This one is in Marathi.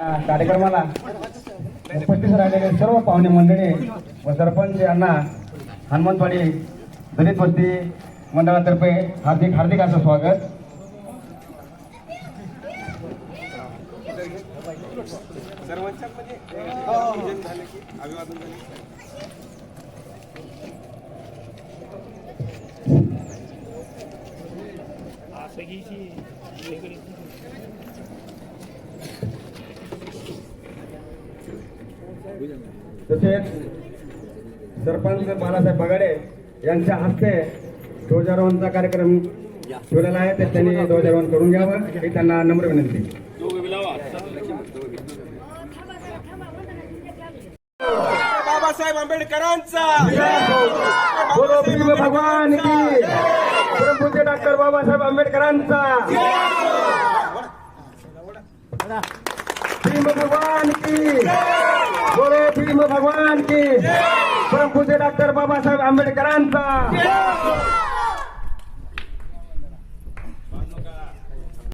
कार्यक्रमाला उपस्थित राहिलेले सर्व पाहुणे मंडळी व सरपंच यांना हनुमंतवाडी दलित वस्ती मंडळातर्फे हार्दिक हार्दिक असं स्वागत. तसेच सरपंच बाळासाहेब बगाडे यांच्या हस्ते ध्वजारोहणचा कार्यक्रम ठेवलेला आहे. तर त्यांनी ध्वजारोहण करून घ्यावं. ही त्यांना नम्र विनंती. बाबासाहेब आंबेडकरांचा. भगवान की. डॉक्टर बाबासाहेब आंबेडकरांचा. भीम भगवान की. भगवान की. परमपूज्य डॉक्टर बाबासाहेब आंबेडकरांचा.